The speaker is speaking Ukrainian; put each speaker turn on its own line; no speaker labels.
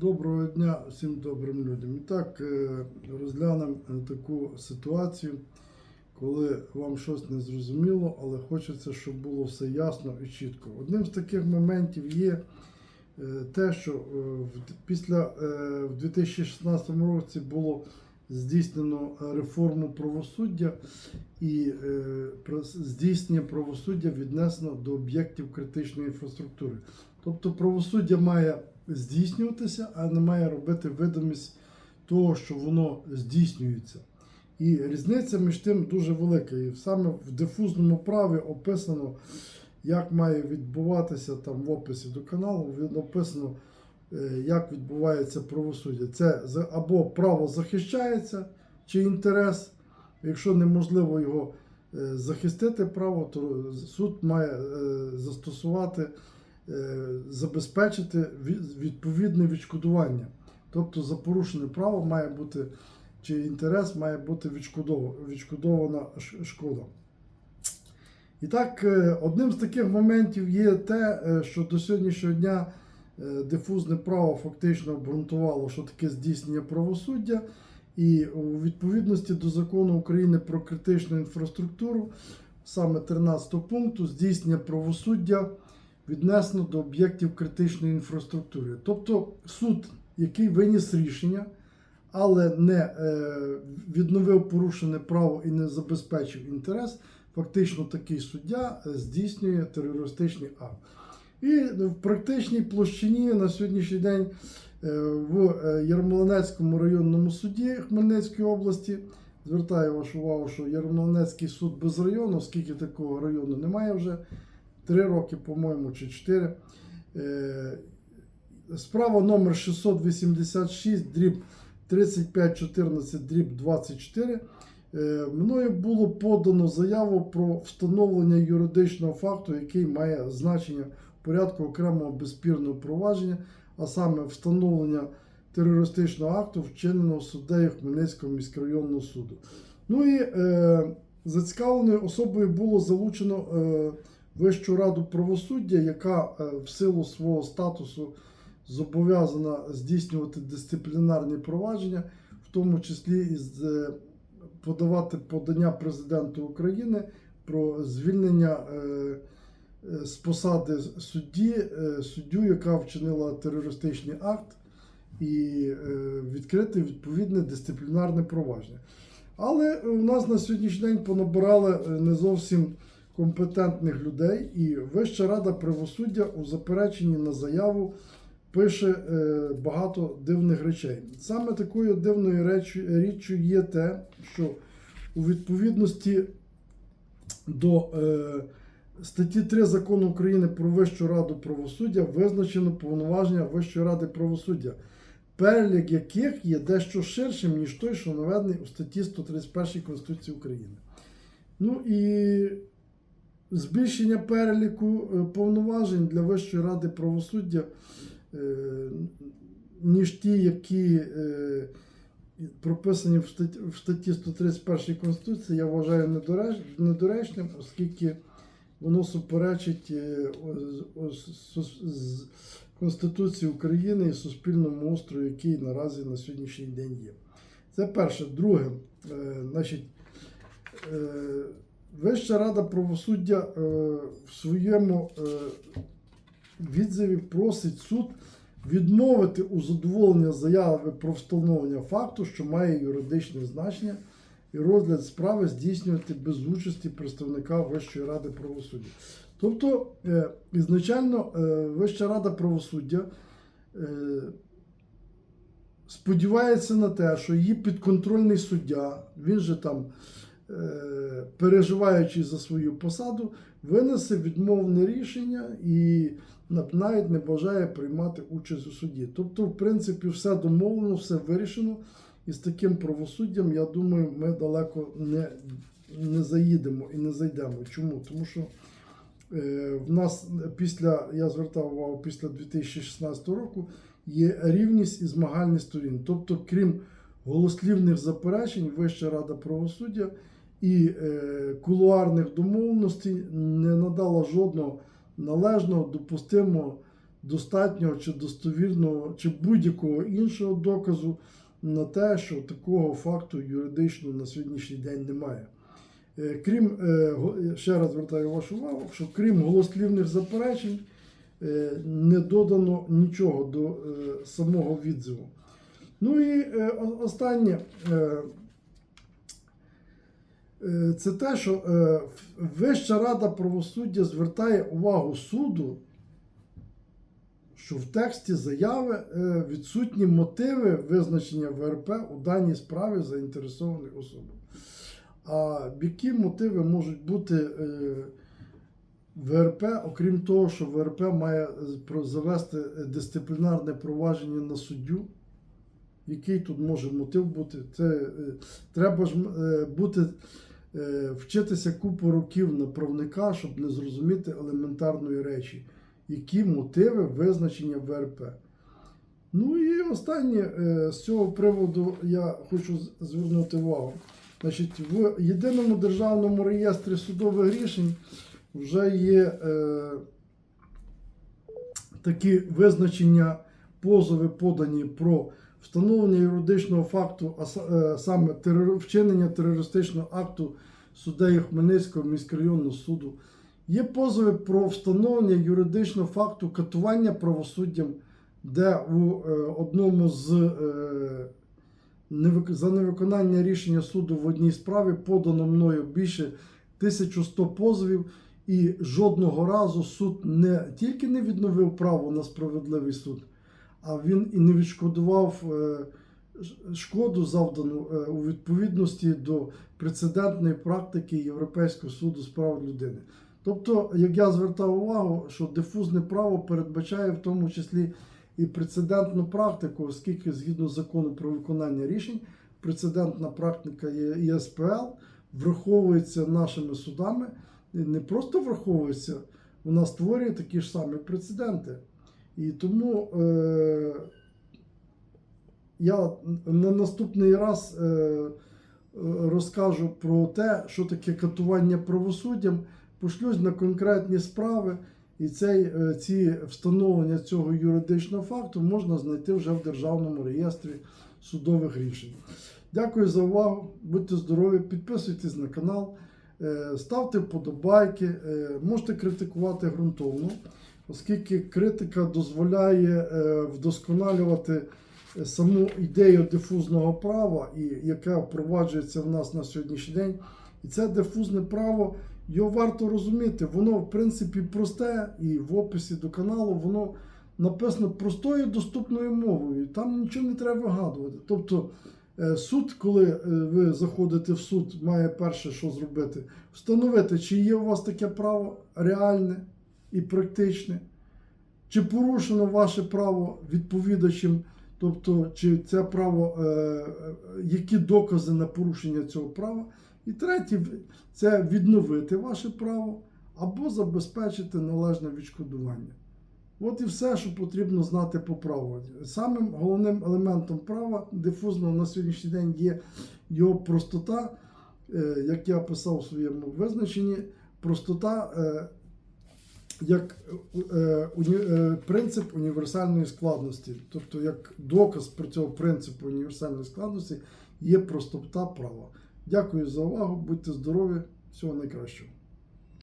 Доброго дня всім добрим людям. І так е, розглянемо е, таку ситуацію, коли вам щось не зрозуміло, але хочеться, щоб було все ясно і чітко. Одним з таких моментів є е, те, що після в 2016 році було здійснено реформу правосуддя і здійснення правосуддя віднесено до об'єктів критичної інфраструктури. Тобто правосуддя має здійснюватися, а не має робити видимість того, що воно здійснюється. І різниця між тим дуже велика. І саме в дифузному праві описано, як має відбуватися там в описі до каналу, описано, е, як відбувається правосуддя. Це або право захищається, чи інтерес. Якщо неможливо його е, захистити право, то суд має е, застосувати забезпечити відповідне відшкодування. Тобто за порушене право має бути чи інтерес має бути відшкодована шкода. І так, е, одним з таких моментів є те, е, що до сьогоднішнього дня е, дифузне право фактично обґрунтувало, що таке здійснення правосуддя, і у відповідності до закону України про критичну інфраструктуру, саме 13 пункту, здійснення правосуддя віднесено до об'єктів критичної інфраструктури. Тобто суд, який виніс рішення, але не е, відновив порушене право і не забезпечив інтерес, фактично такий суддя е, здійснює терористичний акт. І в практичній площині на сьогоднішній день е, в Ярмолинецькому районному суді Хмельницької області. Звертаю вашу увагу, що Ярмолинецький суд без району, оскільки такого району немає вже три роки, по-моєму, чи чотири. Е, Справа номер 686, дріб 3514, дріб 24. Е, Мною було подано заяву про встановлення юридичного факту, який має значення порядку окремого безспірного провадження, а саме встановлення терористичного акту, вчиненого суддею Хмельницького міськрайонного суду. Ну і е, зацікавленою особою було залучено е, Вищу раду правосуддя, яка е, в силу свого статусу зобов'язана здійснювати дисциплінарні провадження, в тому числі і е, подавати подання президенту України про звільнення е, з посади судді, суддю, яка вчинила терористичний акт, і відкрити відповідне дисциплінарне провадження. Але у нас на сьогоднішній день понабирали не зовсім компетентних людей, і Вища рада правосуддя у запереченні на заяву пише е, багато дивних речей. Саме такою дивною річчю є те, що у відповідності до е, статті 3 закону України про Вищу раду правосуддя визначено повноваження Вищої ради правосуддя, перелік яких є дещо ширшим, ніж той, що наведений у статті 131 Конституції України. Ну і збільшення переліку е, повноважень для Вищої ради правосуддя, е, ніж ті, які е, прописані в статті, в статті 131 Конституції, я вважаю недоречним, оскільки воно суперечить Конституції України і суспільному устрою, який наразі на сьогоднішній день є. Це перше. Друге, значить, Вища рада правосуддя е, в своєму е, відзиві просить суд відмовити у задоволення заяви про встановлення факту, що має юридичне значення, і розгляд справи здійснювати без участі представника Вищої ради правосуддя. Тобто, е, ізначально Вища рада правосуддя сподівається на те, що її підконтрольний суддя, він же там, переживаючи за свою посаду, винесе відмовне рішення і навіть не бажає приймати участь у суді. Тобто, в принципі, все домовлено, все вирішено. І з таким правосуддям, я думаю, ми далеко не, не заїдемо і не зайдемо. Чому? Тому що е, в нас після, я звертав увагу, після 2016 року є рівність і змагальність сторін. Тобто, крім голослівних заперечень, Вища рада правосуддя і е, кулуарних домовленостей не надала жодного належного, допустимого достатнього чи достовірного, чи будь-якого іншого доказу на те, що такого факту юридично на сьогоднішній день немає. Е, Крім, е, ще раз звертаю вашу увагу, що крім голослівних заперечень, не додано нічого до самого відзиву. Ну і останнє. Е, Це те, що е, Вища рада правосуддя звертає увагу суду, що в тексті заяви е, відсутні мотиви визначення ВРП у даній справі заінтересованих особи. А які мотиви можуть бути ВРП, окрім того, що ВРП має завести дисциплінарне провадження на суддю? Який тут може мотив бути? Це треба ж бути, вчитися купу років на правника, щоб не зрозуміти елементарної речі, які мотиви визначення ВРП. Ну і останнє е, з цього приводу я хочу звернути увагу. Значить, в єдиному державному реєстрі судових рішень вже є е, такі визначення позови подані про встановлення юридичного факту, а е, саме вчинення терористичного акту суддею Хмельницького міськрайонного суду. Є позови про встановлення юридичного факту катування правосуддям, де у е, одному з е, за невиконання рішення суду в одній справі подано мною більше 1100 позовів, і жодного разу суд не тільки не відновив право на справедливий суд, а він і не відшкодував е, шкоду, завдану е, у відповідності до прецедентної практики Європейського суду з прав людини. Тобто, як я звертав увагу, що дифузне право передбачає в тому числі і прецедентну практику, оскільки згідно закону про виконання рішень, прецедентна практика ЄСПЛ враховується нашими судами, не просто враховується, вона створює такі ж самі прецеденти. І тому е, я на наступний раз е, розкажу про те, що таке катування правосуддям, пошлюсь на конкретні справи, і цей, е, ці встановлення цього юридичного факту можна знайти вже в Державному реєстрі судових рішень. Дякую за увагу. Будьте здорові, підписуйтесь на канал, е, ставте вподобайки, е, можете критикувати ґрунтовно, оскільки критика дозволяє е, вдосконалювати е, саму ідею дифузного права, і яке впроваджується в нас на сьогоднішній день. І це дифузне право, його варто розуміти. Воно, в принципі, просте, і в описі до каналу воно написано простою доступною мовою. Там нічого не треба вигадувати. Тобто, е, суд, коли ви заходите в суд, має перше, що зробити, встановити, чи є у вас таке право реальне і практичне, чи порушено ваше право відповідачем. Тобто, чи це право, е, е, які докази на порушення цього права. І третє, це відновити ваше право або забезпечити належне відшкодування. От і все, що потрібно знати по праву. Самим головним елементом права дифузного на сьогоднішній день є його простота, е, як я писав у своєму визначенні, простота е, як е, уні- е, принцип універсальної складності. Тобто, як доказ про цього принципу універсальної складності є простота права. Дякую за увагу, будьте здорові, всього найкращого.